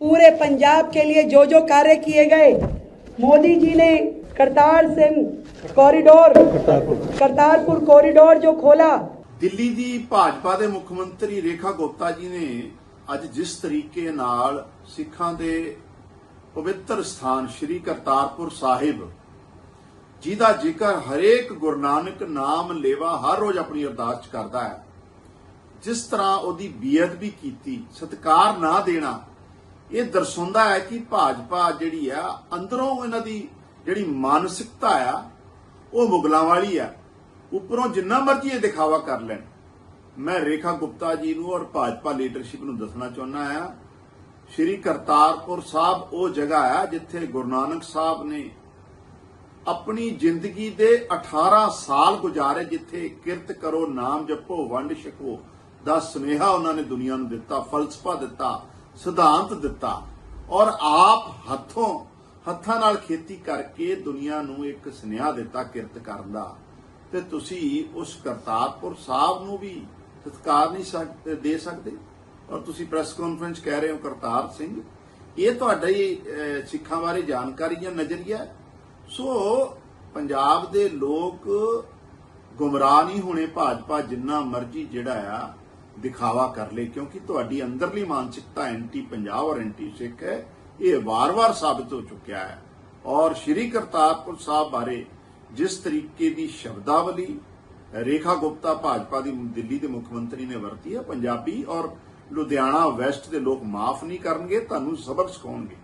पूरे पंजाब के लिए जो जो कार्य किए गए मोदी जी ने करतार सिंह कॉरिडोर करतारपुर कॉरिडोर जो खोला ਦਿੱਲੀ ਦੀ ਭਾਜਪਾ ਦੇ ਮੁੱਖ ਮੰਤਰੀ ਰੇਖਾ ਗੁਪਤਾ ਜੀ ਨੇ ਅੱਜ ਜਿਸ ਤਰੀਕੇ ਨਾਲ ਸਿੱਖਾਂ ਦੇ ਪਵਿੱਤਰ ਸਥਾਨ ਸ੍ਰੀ ਕਰਤਾਰਪੁਰ ਸਾਹਿਬ ਜਿਹਦਾ ਜ਼ਿਕਰ ਹਰੇਕ ਗੁਰੂ ਨਾਨਕ ਨਾਮ ਲੇਵਾ ਹਰ ਰੋਜ਼ ਆਪਣੀ ਅਰਦਾਸ 'ਚ ਕਰਦਾ ਹੈ ਜਿਸ ਤਰ੍ਹਾਂ ਉਹਦੀ ਬੇਅਦਬੀ ਕੀਤੀ ਸਤਕਾਰ ਨਾ ਦੇਣਾ ਇਹ ਦਰਸਾਉਂਦਾ ਹੈ ਕਿ ਭਾਜਪਾ ਜਿਹੜੀ ਆ, ਅੰਦਰੋਂ ਇਹਨਾਂ ਦੀ ਜਿਹੜੀ ਮਾਨਸਿਕਤਾ ਆ, ਉਹ ਮੁਗਲਾਂ ਵਾਲੀ ਆ। ਉੱਪਰੋਂ ਜਿੰਨਾ ਮਰਜ਼ੀ ਇਹ ਦਿਖਾਵਾ ਕਰ ਲੈਣ। ਮੈਂ ਰੇਖਾ ਗੁਪਤਾ ਜੀ ਨੂੰ ਔਰ ਭਾਜਪਾ ਲੀਡਰਸ਼ਿਪ ਨੂੰ ਦੱਸਣਾ ਚਾਹੁੰਦਾ ਆ, ਸ਼੍ਰੀ ਕਰਤਾਰਪੁਰ ਸਾਹਿਬ ਉਹ ਜਗ੍ਹਾ ਆ, ਜਿੱਥੇ ਗੁਰੂ ਨਾਨਕ ਸਾਹਿਬ ਨੇ ਆਪਣੀ ਜ਼ਿੰਦਗੀ ਦੇ 18 ਸਾਲ ਗੁਜ਼ਾਰੇ, ਜਿੱਥੇ ਕਿਰਤ ਕਰੋ, ਨਾਮ ਜਪੋ, ਵੰਡ ਛਕੋ, ਦਾ ਸੁਨੇਹਾ ਉਹਨਾਂ ਨੇ ਦੁਨੀਆ ਨੂੰ ਦਿੱਤਾ, ਫਲਸਫਾ ਦਿੱਤਾ। ਸਿਧਾਂਤ ਦਿੱਤਾ ਔਰ ਆਪ ਹੱਥੋਂ, ਹੱਥਾਂ ਨਾਲ ਖੇਤੀ ਕਰਕੇ ਦੁਨੀਆ ਨੂੰ ਇੱਕ ਸੁਨੇਹਾ ਦਿੱਤਾ ਕਿਰਤ ਕਰਨ ਦਾ। ਤੇ ਤੁਸੀਂ ਉਸ ਕਰਤਾਰਪੁਰ ਸਾਹਿਬ ਨੂੰ ਵੀ ਸਤਿਕਾਰ ਨਹੀਂ ਦੇ ਸਕਦੇ? ਔਰ ਤੁਸੀਂ ਪ੍ਰੈਸ ਕਾਨਫਰੰਸ ਕਹਿ ਰਹੇ ਹੋ ਕਰਤਾਰ ਸਿੰਘ। ਇਹ ਤੁਹਾਡਾ ਹੀ ਸਿੱਖਾਂ ਬਾਰੇ ਜਾਣਕਾਰੀ ਜਾਂ ਨਜ਼ਰੀਆ ਸੋ ਪੰਜਾਬ ਦੇ ਲੋਕ ਗੁੰਮਰਾਹ ਨਹੀਂ ਹੋਣੇ ਭਾਜਪਾ ਜਿੰਨਾ ਮਰਜ਼ੀ ਜਿਹੜਾ ਆ ਦਿਖਾਵਾ ਕਰ ਲੇ ਕਿਉਂਕਿ ਤੁਹਾਡੀ ਅੰਦਰਲੀ ਮਾਨਸਿਕਤਾ ਐਂਟੀ ਪੰਜਾਬ ਔਰ ਐਂਟੀ ਸਿੱਖ ਹੈ। ਇਹ ਵਾਰ-ਵਾਰ ਸਾਬਤ ਹੋ ਚੁੱਕਿਆ ਹੈ। ਔਰ ਸ਼੍ਰੀ ਕਰਤਾਰਪੁਰ ਸਾਹਿਬ ਬਾਰੇ ਜਿਸ ਤਰੀਕੇ ਦੀ ਸ਼ਬਦਾਵਲੀ ਰੇਖਾ ਗੁਪਤਾ ਭਾਜਪਾ ਦੀ ਦਿੱਲੀ ਦੇ ਮੁੱਖ ਮੰਤਰੀ ਨੇ ਵਰਤੀ ਹੈ, ਪੰਜਾਬੀ ਔਰ ਲੁਧਿਆਣਾ ਵੈਸਟ ਦੇ ਲੋਕ ਮਾਫ ਨਹੀਂ ਕਰਨਗੇ, ਤੁਹਾਨੂੰ ਸਬਕ ਸਿਖਾਉਣਗੇ।